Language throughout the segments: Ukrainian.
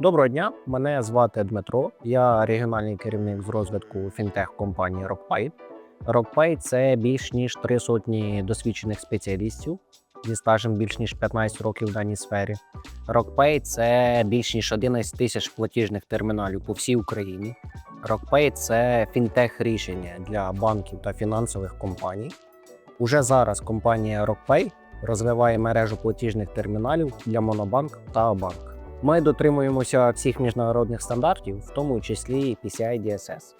Доброго дня, мене звати Дмитро. Я регіональний керівник з розвитку фінтех компанії RockPay. RockPay – це більш ніж три сотні досвідчених спеціалістів зі стажем більш ніж 15 років в даній сфері. RockPay – це більш ніж 11 тисяч платіжних терміналів по всій Україні. RockPay – це фінтех рішення для банків та фінансових компаній. Уже зараз компанія RockPay розвиває мережу платіжних терміналів для Монобанк та Банк. Ми дотримуємося всіх міжнародних стандартів, в тому числі PCI DSS.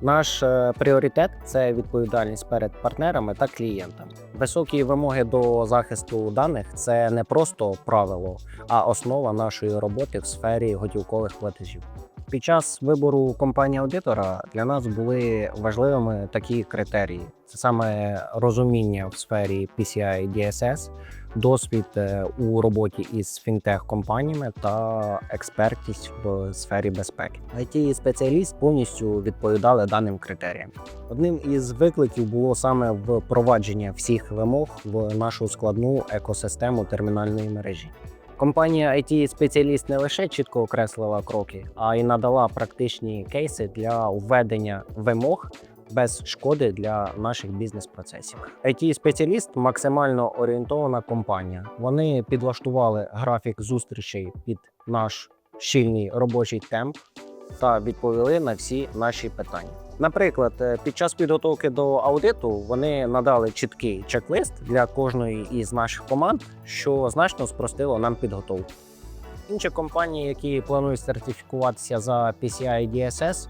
Наш е, пріоритет це відповідальність перед партнерами та клієнтами. Високі вимоги до захисту даних це не просто правило, а основа нашої роботи в сфері готівкових платежів. Під час вибору компанії аудитора для нас були важливими такі критерії: це саме розуміння в сфері PCI DSS, досвід е, у роботі із фінтех-компаніями та експертність в сфері безпеки. it спеціаліст повністю відповідали даним критеріям. Одним із викликів було саме впровадження всіх вимог в нашу складну екосистему термінальної мережі. Компанія it спеціаліст не лише чітко окреслила кроки, а й надала практичні кейси для введення вимог без шкоди для наших бізнес-процесів. it спеціаліст максимально орієнтована компанія. Вони підлаштували графік зустрічей під наш щільний робочий темп та відповіли на всі наші питання. Наприклад, е, під час підготовки до аудиту вони надали чіткий чек-лист для кожної із наших команд, що значно спростило нам підготовку. Інші компанії, які планують сертифікуватися за PCI DSS,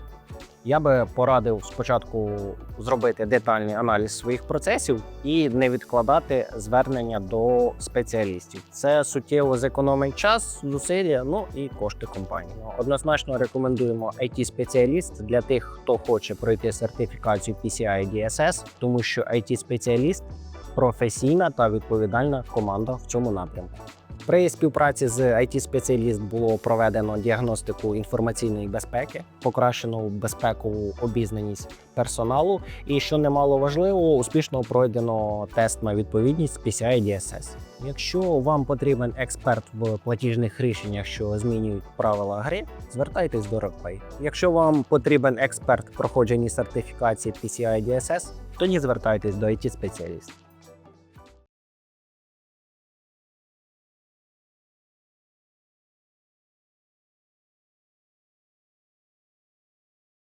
я би порадив спочатку зробити детальний аналіз своїх процесів і не відкладати звернення до спеціалістів. Це суттєво зекономить час, зусилля, ну і кошти компанії. Однозначно рекомендуємо it спеціаліст для тих, хто хоче пройти сертифікацію PCI DSS, тому що it спеціаліст професійна та відповідальна команда в цьому напрямку. При співпраці з it спеціаліст було проведено діагностику інформаційної безпеки, покращено безпекову обізнаність персоналу, і що немало важливо, успішно пройдено тест на відповідність PCI DSS. Якщо вам потрібен експерт в платіжних рішеннях, що змінюють правила гри, звертайтесь до RockPay. Якщо вам потрібен експерт в проходженні сертифікації PCI DSS, тоді звертайтесь до it спеціаліста.